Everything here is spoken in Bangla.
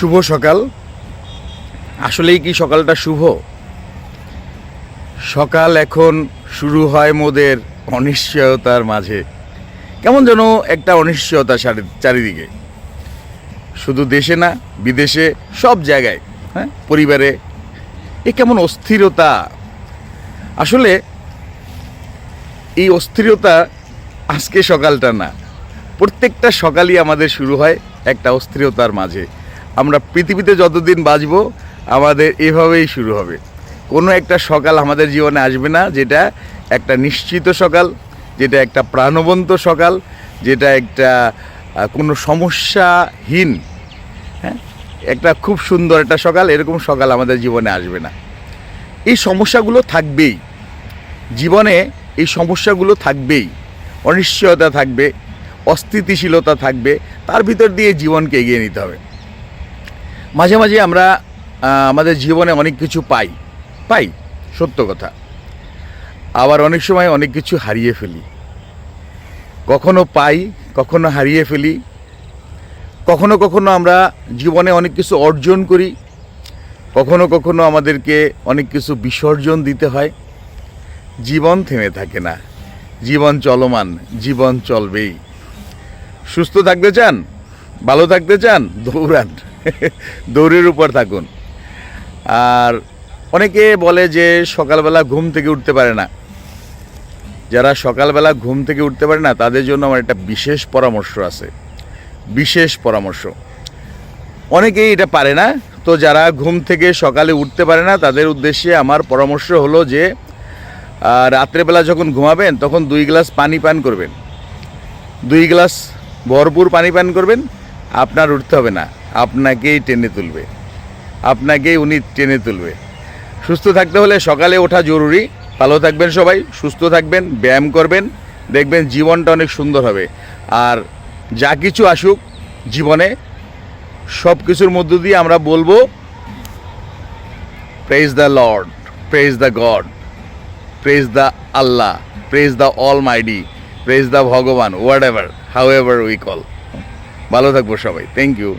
শুভ সকাল। আসলেই কি সকালটা শুভ? সকাল এখন শুরু হয় মোদের অনিশ্চয়তার মাঝে। কেমন যেন একটা অনিশ্চয়তা চারিদিকে। শুধু দেশে না, বিদেশে, সব জায়গায় হ্যাঁ পরিবারে। এ কেমন অস্থিরতা। আসলে এই অস্থিরতা আজকে সকালটা না। প্রত্যেকটা সকালই আমাদের শুরু হয় একটা অস্থিরতার মাঝে। আমরা পৃথিবীতে যতদিন বাঁচব, আমাদের এভাবেই শুরু হবে। কোনো একটা সকাল আমাদের জীবনে আসবে না, যেটা একটা নিশ্চিত সকাল, যেটা একটা প্রাণবন্ত সকাল, যেটা একটা কোনো সমস্যাহীন হ্যাঁ? একটা খুব সুন্দর একটা সকাল, এরকম সকাল আমাদের জীবনে আসবে না। এই সমস্যাগুলো থাকবেই। জীবনে এই সমস্যাগুলো থাকবেই। অনিশ্চয়তা থাকবে, অস্থিতিশীলতা থাকবে, তার ভিতর দিয়ে জীবনকে এগিয়ে নিতে হবে। মাঝে মাঝে আমরা আমাদের জীবনে অনেক কিছু পাই। পাই, সত্য কথা। আবার অনেক সময় অনেক কিছু হারিয়ে ফেলি। কখনো পাই, কখনো হারিয়ে ফেলি। কখনো কখনো আমরা জীবনে অনেক কিছু অর্জন করি। কখনো কখনো আমাদেরকে অনেক কিছু বিসর্জন দিতে হয়। জীবন থেমে থাকে না। জীবন চলমান, জীবন চলবেই। সুস্থ থাকতে চান, ভালো থাকতে চান, দৌড়ান। দৌড়ের উপর থাকুন। আর অনেকে বলে যে সকালবেলা ঘুম থেকে উঠতে পারে না। যারা সকালবেলা ঘুম থেকে উঠতে পারে না, তাদের জন্য আমার একটা বিশেষ পরামর্শ আছে। বিশেষ পরামর্শ। অনেকেই এটা পারে না। তো যারা ঘুম থেকে সকালে উঠতে পারে না, তাদের উদ্দেশ্যে আমার পরামর্শ হলো যে রাত্রেবেলা যখন ঘুমাবেন, তখন দুই গ্লাস পানি পান করবেন। দুই গ্লাস ভরপুর পানি পান করবেন। আপনার উঠতে হবে না। আপনাকেই টেনে তুলবে। আপনাকেই উনি টেনে তুলবে। সুস্থ থাকতে হলে সকালে ওঠা জরুরি। ভালো থাকবেন সবাই, সুস্থ থাকবেন, ব্যায়াম করবেন, দেখবেন জীবনটা অনেক সুন্দর হবে। আর যা কিছু আসুক জীবনে সব কিছুর মধ্য দিয়ে আমরা বলব praise the lord praise the god praise the Allah praise the almighty praise the Bhagwan whatever however we call ভালো থাকব সবাই। Thank you